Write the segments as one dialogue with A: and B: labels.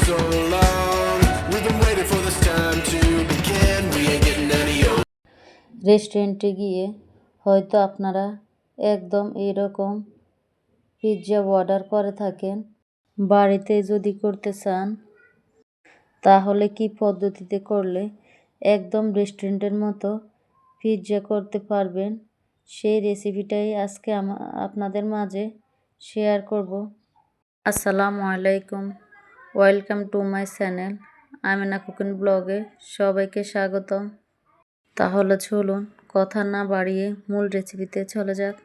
A: so long. We've been waiting for this time to begin. We ain't getting any older.
B: রেস্টুরেন্টে গিয়ে হয়তো আপনারা একদম এরকম পিৎজা অর্ডার করে থাকেন বাড়িতে যদি করতে চান, তাহলে কি পদ্ধতিতে করলে একদম রেস্টুরেন্টের মতো পিৎজা করতে পারবেন সেই রেসিপিটাই আজকে আপনাদের মাঝে শেয়ার করব আসসালামু আলাইকুম welcome to my channel. Amina cooking ব্লগে সবাইকে স্বাগতম। তাহলে চলুন কথা না বাড়িয়ে মূল রেসিপিতে চলে যাক।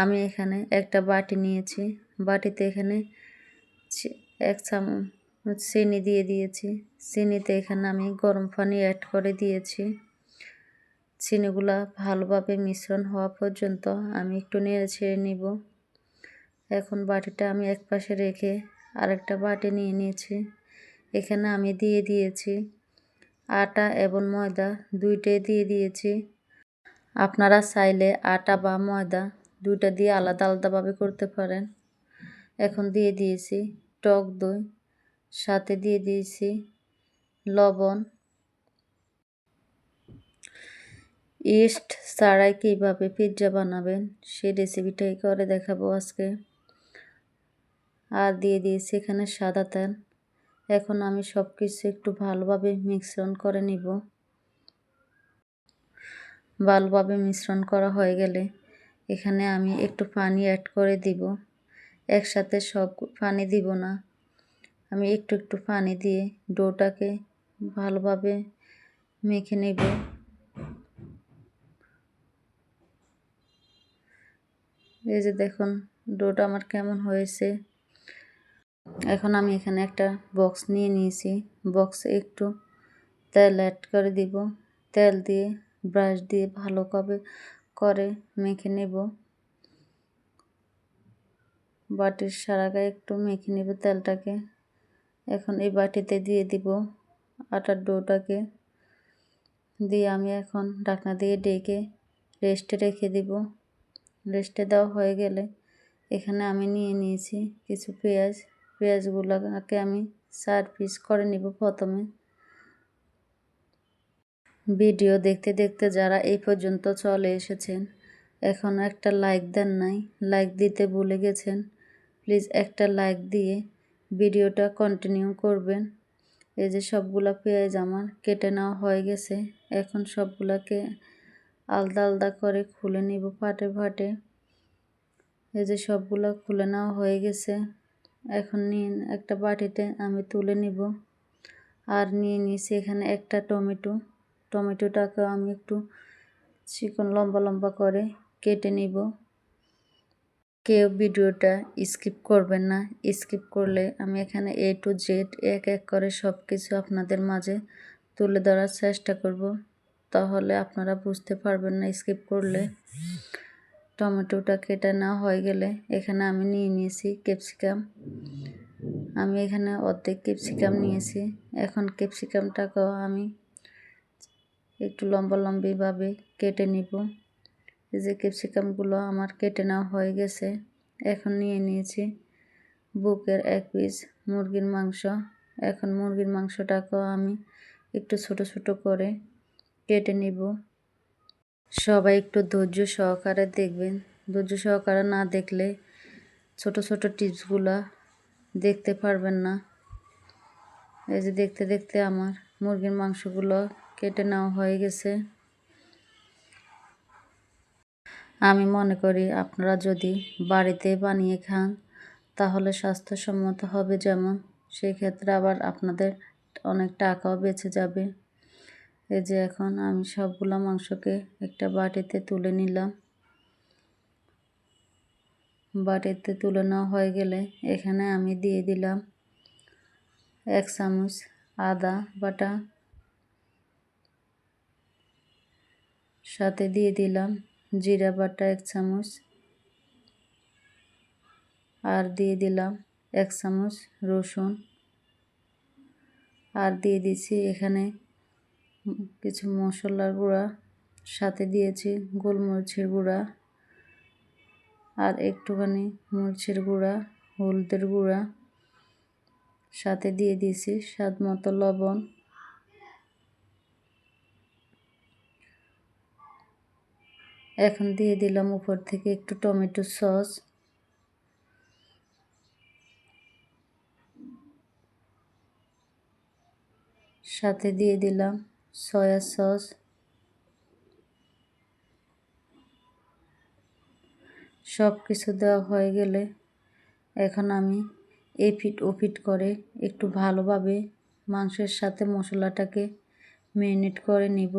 B: আমি এখানে একটা বাটি নিয়েছি। বাটিতে এখানে এক চামচ চিনি দিয়ে দিয়েছি। চিনিতে এখানে আমি গরম পানি অ্যাড করে দিয়েছি। চিনিগুলা ভালোভাবে মিশ্রণ হওয়া পর্যন্ত আমি একটু নেড়ে ছেড়ে নিব। এখন বাটিটা আমি এক পাশে রেখে আরেকটা বাটি নিয়ে নিয়েছি। এখানে আমি দিয়ে দিয়েছি আটা এবং ময়দা, দুইটাই দিয়ে দিয়েছি। আপনারা চাইলে আটা বা ময়দা দুইটা দিয়ে আলাদা আলাদাভাবে করতে পারেন। এখন দিয়ে দিয়েছি টক দই, সাথে দিয়ে দিয়েছি লবণ। ইস্ট ছাড়াই কীভাবে পিৎজা বানাবেন সেই রেসিপিটাই করে দেখাবো আজকে। আর দিয়ে দিয়েছি এখানে সাদা তেল। এখন আমি সব কিছু একটু ভালোভাবে মিশ্রণ করে নিব। ভালোভাবে মিশ্রণ করা হয়ে গেলে এখানে আমি একটু পানি অ্যাড করে দিব। একসাথে সব পানি দিব না। আমি একটু একটু পানি দিয়ে ডোটাকে ভালোভাবে মেখে নেব। এই যে দেখুন, ডোটা আমার কেমন হয়েছে। এখন আমি এখানে একটা বক্স নিয়ে নিয়েছি। বক্সে একটু তেল অ্যাড করে দিব। তেল দিয়ে ব্রাশ দিয়ে ভালোভাবে করে মেখে নেব। বাটির সারা গায়ে একটু মেখে নেব তেলটাকে। এখন এই বাটিতে দিয়ে দিব আটার ডোটাকে। দিয়ে আমি এখন ঢাকনা দিয়ে ডেকে রেস্টে রেখে দিব। রেস্টে দেওয়া হয়ে গেলে এখানে আমি নিয়ে নিয়েছি কিছু পেঁয়াজ। পেঁয়াজগুলোকে আমি চার পিস করে নিব প্রথমে। ভিডিও দেখতে দেখতে যারা এই পর্যন্ত চলে এসেছেন এখনও একটা লাইক দেন নাই। লাইক দিতে ভুলে গেছেন প্লিজ একটা লাইক দিয়ে ভিডিওটা কন্টিনিউ করবেন। এই যে সবগুলা পেঁয়াজ আমার কেটে নেওয়া হয়ে গেছে, এখন সবগুলাকে আলাদা আলাদা করে খুলে নিব ফাটে ফাটে। এই যে সবগুলো খুলে নেওয়া হয়ে গেছে। এখন নিয়ে একটা বাটিতে আমি তুলে নিব। আর নিয়ে নিয়েছি এখানে একটা টমেটো। টমেটোটাকে আমি একটু চিকন লম্বা লম্বা করে কেটে নিব। কেউ ভিডিওটা স্কিপ করবেন না। স্কিপ করলে আমি এখানে এ টু জেড এক এক করে সব কিছু আপনাদের মাঝে তুলে ধরার চেষ্টা করব। তাহলে আপনারা বুঝতে পারবেন না স্কিপ করলে। টমেটোটা কেটে নেওয়া হয়ে গেলে এখানে আমি নিয়ে নিয়েছি ক্যাপসিকাম। আমি এখানে অর্ধেক ক্যাপসিকাম নিয়েছি। এখন ক্যাপসিকামটাকেও আমি একটু লম্বা লম্বিভাবে কেটে নিব। এই যে ক্যাপসিকামগুলো আমার কেটে নেওয়া হয়ে গেছে, এখন নিয়ে নিয়েছি বুকের এক পিস মুরগির মাংস। এখন মুরগির মাংসটাকেও আমি একটু ছোট ছোট করে কেটে নিব। সবাই একটু ধৈর্য সহকারে দেখবেন। ধৈর্য সহকারে না দেখলে ছোট ছোট টিপসগুলো দেখতে পারবেন না। এই যে দেখতে দেখতে আমার মুরগির মাংসগুলো কেটে নেওয়া হয়ে গেছে। আমি মনে করি আপনারা যদি বাড়িতে বানিয়ে খান, তাহলে স্বাস্থ্যসম্মত হবে যেমন। সেই ক্ষেত্রে আবার আপনাদের অনেক টাকাও বেঁচে যাবে। এই যে এখন আমি সবগুলো মাংসকে একটা বাটিতে তুলে নিলাম। বাটিতে তুলে নেওয়া হয়ে গেলে এখানে আমি দিয়ে দিলাম এক চামচ আদা বাটা। সাথে দিয়ে দিলাম জিরা বাটা এক চামচ। আর দিয়ে দিলাম এক চামচ রসুন। আর দিয়ে দিছি এখানে কিছু মশলার গুঁড়া, সাথে দিয়েছি গোলমরিচের গুঁড়া আর একটুখানি মরিচের গুঁড়া, হলুদের গুঁড়া। সাথে দিয়ে দিয়েছি স্বাদ মতো লবণ। এখন দিয়ে দিলাম উপর থেকে একটু টমেটো সস। সাথে দিয়ে দিলাম সয়া সস সব কিছু দেওয়া হয়ে গেলে এখন আমি এপিট ওপিট করে একটু ভালোভাবে মাংসের সাথে মশলাটাকে ম্যারিনেট করে নিব।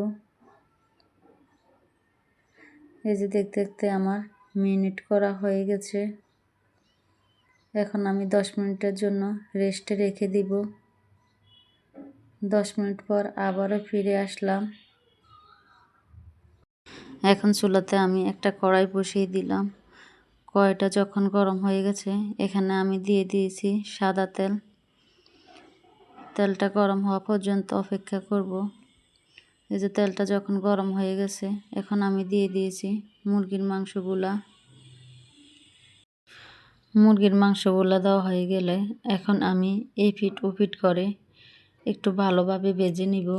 B: এই যে দেখতে দেখতে আমার মিনিট করা হয়ে গেছে। এখন আমি দশ মিনিটের জন্য রেস্টে রেখে দিব। দশ মিনিট পর আবারও ফিরে আসলাম। এখন চুলাতে আমি একটা কড়াই বসিয়ে দিলাম। কড়াইটা যখন গরম হয়ে গেছে, এখানে আমি দিয়ে দিয়েছি সাদা তেল। তেলটা গরম হওয়া পর্যন্ত অপেক্ষা করব। এই যে তেলটা যখন গরম হয়ে গেছে, এখন আমি দিয়ে দিয়েছি মুরগির মাংসগুলা। মুরগির মাংসগুলা দেওয়া হয়ে গেলে এখন আমি এই ফিট ও ফিট করে একটু ভালোভাবে ভেজে নিব।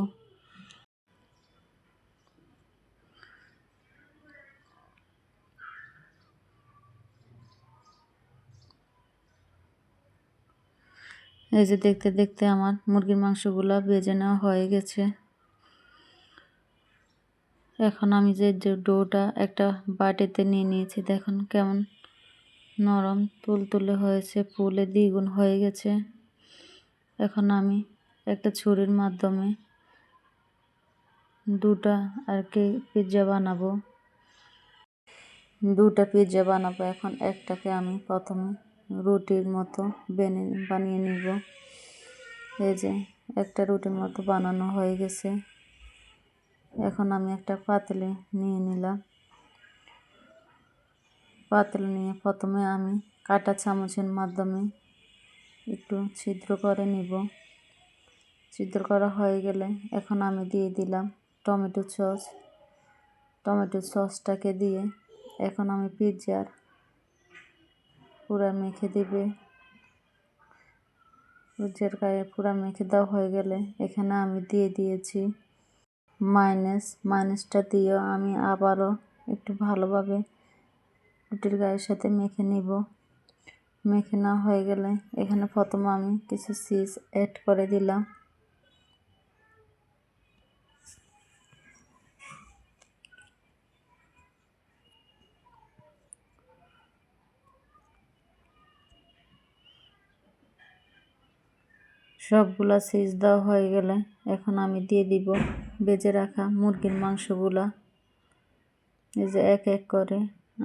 B: এই যে দেখতে দেখতে আমার মুরগির মাংসগুলো ভেজে নেওয়া হয়ে গেছে। এখন আমি যে ডোটা একটা বাটিতে নিয়ে নিয়েছি, দেখুন কেমন নরম, তুলতুলে হয়েছে, ফুলে দ্বিগুণ হয়ে গেছে। এখন আমি একটা ছুরির মাধ্যমে দুটা আর কি পিৎজা বানাবো। দুটা পিৎজা বানাবো। এখন একটাকে আমি প্রথমে রুটির মতো বেনে, বানিয়ে নিব। এই যে একটা রুটির মতো বানানো হয়ে গেছে। এখন আমি একটা পাতলে নিয়ে নিলাম। পাতলে নিয়ে প্রথমে আমি কাটা চামচের মাধ্যমে একটু ছিদ্র করে নিব। ছিদ্র করা হয়ে গেলে এখন আমি দিয়ে দিলাম টমেটো সস। টমেটো সসটাকে দিয়ে এখন আমি পিৎজার পুরা মেখে দিবে। পিৎজার গায়ে পুরা মেখে দেওয়া হয়ে গেলে এখানে আমি দিয়ে দিয়েছি মাইনাস। মাইনাসটা দিয়েও আমি আবারও একটু ভালোভাবে রুটির গায়ের সাথে মেখে নিব। মেখে না হয়ে গেলে এখানে প্রথমে আমি কিছু চিজ অ্যাড করে দিলাম। সবগুলা সিজ দেওয়া হয়ে গেলে এখন আমি দিয়ে দিব বেজে রাখা মুরগির মাংসগুলা। এই যে এক এক করে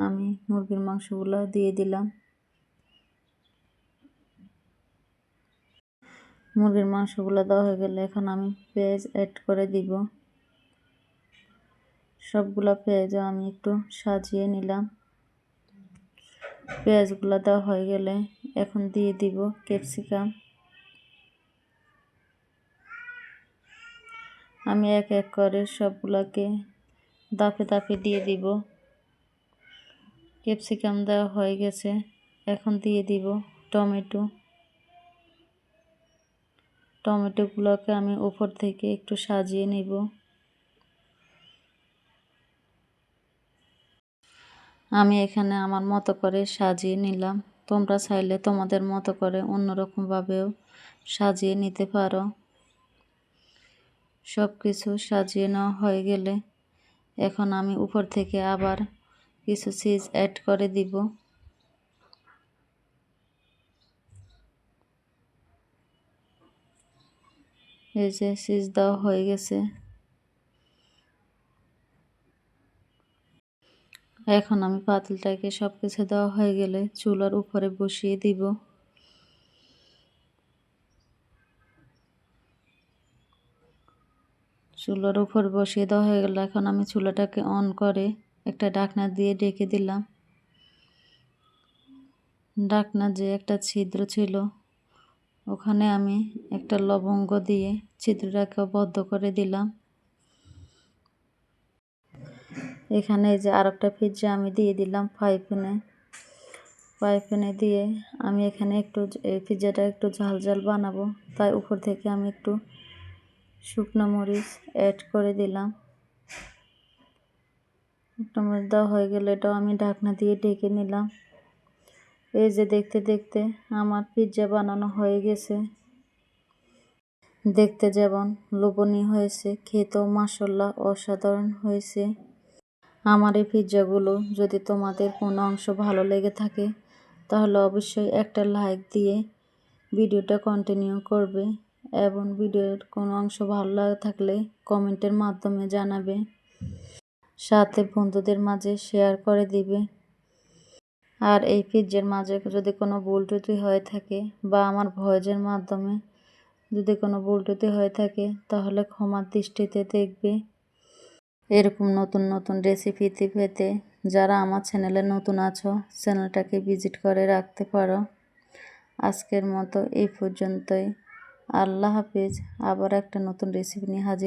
B: আমি মুরগির মাংসগুলা দিয়ে দিলাম। মুরগির মাংসগুলো দেওয়া হয়ে গেলে এখন আমি পেঁয়াজ অ্যাড করে দিব। সবগুলো পেঁয়াজও আমি একটু সাজিয়ে নিলাম। পেঁয়াজগুলো দেওয়া হয়ে গেলে এখন দিয়ে দিব ক্যাপসিকাম। আমি এক এক করে সবগুলোকে দাপে দাপে দিয়ে দিব। ক্যাপসিকাম দেওয়া হয়ে গেছে, এখন দিয়ে দিব টমেটো। টমেটোগুলোকে আমি উপর থেকে একটু সাজিয়ে নিব। আমি এখানে আমার মতো করে সাজিয়ে নিলাম। তোমরা চাইলে তোমাদের মতো করে অন্যরকমভাবেও সাজিয়ে নিতে পারো। সব কিছু সাজিয়ে নেওয়া হয়ে গেলে এখন আমি উপর থেকে আবার কিছু চিজ অ্যাড করে দিব। এই যে চিজ দেওয়া হয়ে গেছে। এখন আমি পাতিলটাকে সব কিছু দেওয়া হয়ে গেলে চুলার উপরে বসিয়ে দিব। চুলার উপর বসিয়ে দেওয়া হয়ে গেল। এখন আমি চুলাটাকে অন করে একটা ডাকনা দিয়ে ডেকে দিলাম। ডাকনা যে একটা ছিদ্র ছিল, ওখানে আমি একটা লবঙ্গ দিয়ে ছিদ্রটাকে বদ্ধ করে দিলাম। এখানে যে আর একটা পিৎজা আমি দিয়ে দিলাম ফ্রাই প্যানে দিয়ে আমি এখানে একটু, এই পিৎজাটা একটু ঝাল ঝাল বানাবো, তাই উপর থেকে আমি একটু শুকনো মরিচ অ্যাড করে দিলাম। শুকনো মরিচ দেওয়া হয়ে গেলে এটাও আমি ঢাকনা দিয়ে ঢেকে নিলাম। এই যে দেখতে দেখতে আমার পিৎজা বানানো হয়ে গেছে। দেখতে যেমন লোভনীয় হয়েছে, খেতেও মাসাল্লাহ অসাধারণ হয়েছে। আমার এই পিৎজাগুলো যদি তোমাদের কোনো অংশ ভালো লেগে থাকে, তাহলে অবশ্যই একটা লাইক দিয়ে ভিডিওটা কন্টিনিউ করবে। এবং ভিডিওর কোনো অংশ ভালো লাগে থাকলে কমেন্টের মাধ্যমে জানাবে। সাথে বন্ধুদের মাঝে শেয়ার করে দিবে। আর এই পিৎজার মাঝে যদি কোনো ভুল হয়ে থাকে বা আমার ভয়েজের মাধ্যমে যদি কোনো ভুল হয়ে থাকে, তাহলে ক্ষমার দৃষ্টিতে দেখবে। এরকম নতুন নতুন রেসিপিতে পেতে যারা আমার চ্যানেলে নতুন আছো, চ্যানেলটাকে ভিজিট করে রাখতে পারো। আজকের মতো এই পর্যন্তই। আল্লাহ হাফিজ। আবার একটা নতুন রেসিপি নিয়ে হাজির